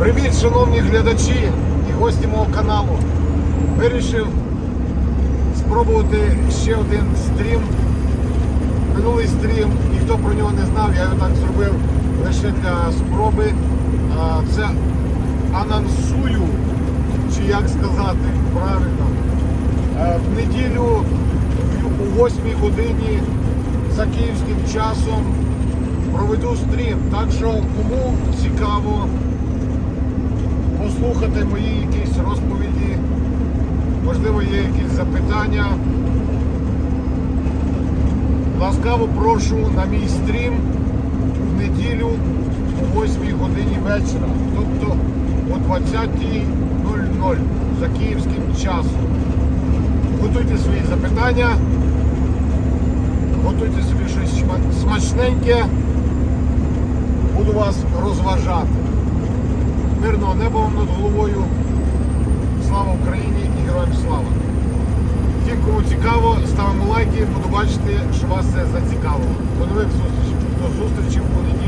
Привіт, шановні глядачі і гості мого каналу. Вирішив спробувати ще один стрім. Минулий стрім, ніхто про нього не знав, я його так зробив лише для спроби. Це анонсую, чи як сказати правильно. Е, В неділю о 8 годині за київським часом проведу стрім. Так що кому цікаво послухати мої якісь розповіді, можливо, є якісь запитання. Ласкаво прошу на мій стрім в неділю о 8 годині вечора, тобто о 20.00 за київським часом. Готуйте свої запитання, готуйте собі щось смачненьке, буду вас розважати. Мирного неба над головою. Слава Україні і героям слава! Тим, кому цікаво, ставимо лайки, буду бачити, що вас це зацікавило. До нових зустрічей. До зустрічі в понеділю.